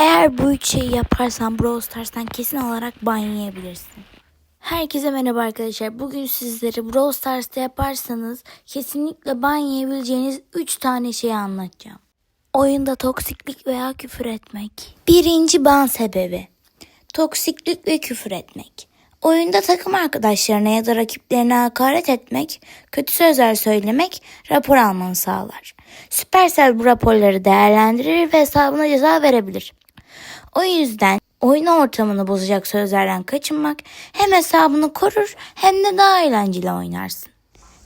Eğer bu üç şeyi yaparsan Brawl Stars'tan kesin olarak ban yiyebilirsin. Herkese merhaba arkadaşlar. Bugün sizlere Brawl Stars'ta yaparsanız kesinlikle ban yiyebileceğiniz 3 tane şeyi anlatacağım. Oyunda toksiklik veya küfür etmek. Birinci ban sebebi. Toksiklik ve küfür etmek. Oyunda takım arkadaşlarına ya da rakiplerine hakaret etmek, kötü sözler söylemek rapor almanı sağlar. Supercell bu raporları değerlendirir ve hesabına ceza verebilir. O yüzden oyun ortamını bozacak sözlerden kaçınmak hem hesabını korur hem de daha eğlenceli oynarsın.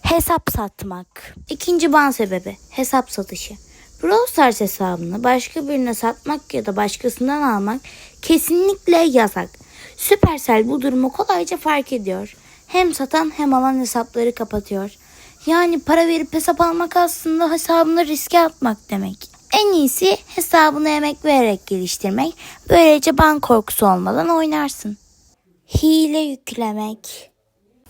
Hesap satmak. İkinci ban sebebi hesap satışı. Brawl Stars hesabını başka birine satmak ya da başkasından almak kesinlikle yasak. Supercell bu durumu kolayca fark ediyor. Hem satan hem alan hesapları kapatıyor. Yani para verip hesap almak aslında hesabını riske atmak demek. En iyisi hesabını emek vererek geliştirmek. Böylece ban korkusu olmadan oynarsın. Hile yüklemek.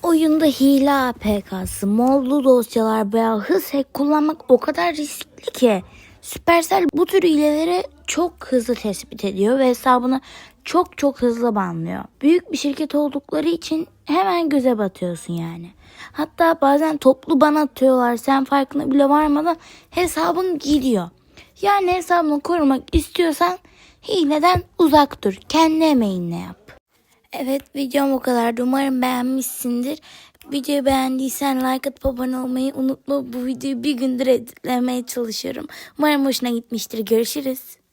Oyunda hile APK'sı, modlu dosyalar veya hız hack kullanmak o kadar riskli ki. Supercell bu tür hileleri çok hızlı tespit ediyor ve hesabını çok çok hızlı banlıyor. Büyük bir şirket oldukları için hemen göze batıyorsun yani. Hatta bazen toplu ban atıyorlar sen farkına bile varmadan hesabın gidiyor. Yani hesabını korumak istiyorsan hileden uzak dur. Kendi emeğinle yap. Evet videom o kadardı. Umarım beğenmişsindir. Videoyu beğendiysen like atıp abone olmayı unutma. Bu videoyu bir gündür editlemeye çalışıyorum. Umarım hoşuna gitmiştir. Görüşürüz.